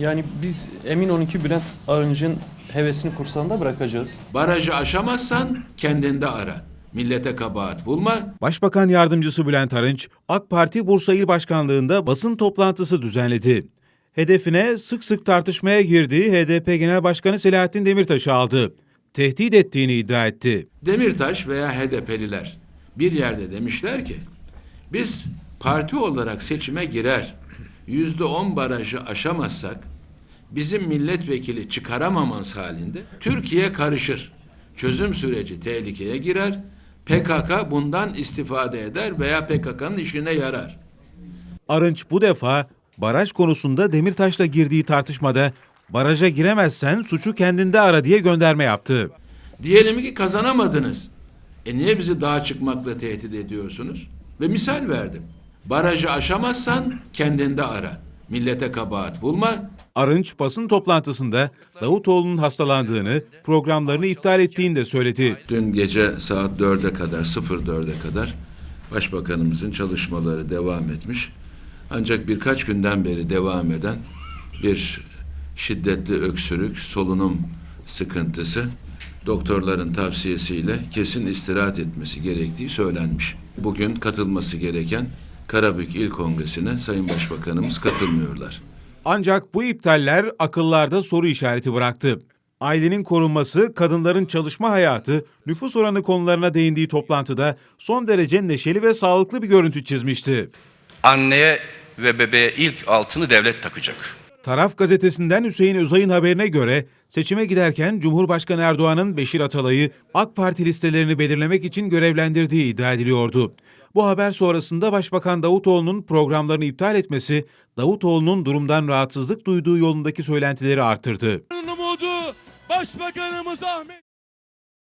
Yani biz emin olun ki Bülent Arınç'ın hevesini kursağında bırakacağız. Barajı aşamazsan kendinde ara. Millete kabahat bulma. Başbakan Yardımcısı Bülent Arınç, AK Parti Bursa İl Başkanlığı'nda basın toplantısı düzenledi. Hedefine sık sık tartışmaya girdiği HDP Genel Başkanı Selahattin Demirtaş'ı aldı. Tehdit ettiğini iddia etti. Demirtaş veya HDP'liler bir yerde demişler ki biz parti olarak seçime girer yüzde on barajı aşamazsak bizim milletvekili çıkaramamamız halinde Türkiye karışır. Çözüm süreci tehlikeye girer. PKK bundan istifade eder veya PKK'nın işine yarar. Arınç bu defa baraj konusunda Demirtaş'la girdiği tartışmada baraja giremezsen suçu kendinde ara diye gönderme yaptı. Diyelim ki kazanamadınız. E niye bizi dağa çıkmakla tehdit ediyorsunuz? Ve misal verdim. Barajı aşamazsan kendinde ara. Millete kabahat bulma. Arınç basın toplantısında Davutoğlu'nun hastalandığını, programlarını iptal ettiğini de söyledi. Dün gece saat 4'e kadar, 04'e kadar Başbakanımızın çalışmaları devam etmiş. Ancak birkaç günden beri devam eden bir şiddetli öksürük, solunum sıkıntısı doktorların tavsiyesiyle kesin istirahat etmesi gerektiği söylenmiş. Bugün katılması gereken Karabük İl Kongresi'ne Sayın Başbakanımız katılmıyorlar. Ancak bu iptaller akıllarda soru işareti bıraktı. Ailenin korunması, kadınların çalışma hayatı, nüfus oranı konularına değindiği toplantıda son derece neşeli ve sağlıklı bir görüntü çizmişti. Anneye ve bebeğe ilk altını devlet takacak. Taraf gazetesinden Hüseyin Özay'ın haberine göre seçime giderken Cumhurbaşkanı Erdoğan'ın Beşir Atalay'ı AK Parti listelerini belirlemek için görevlendirdiği iddia ediliyordu. Bu haber sonrasında Başbakan Davutoğlu'nun programlarını iptal etmesi, Davutoğlu'nun durumdan rahatsızlık duyduğu yolundaki söylentileri artırdı. Başbakanımız Ahmet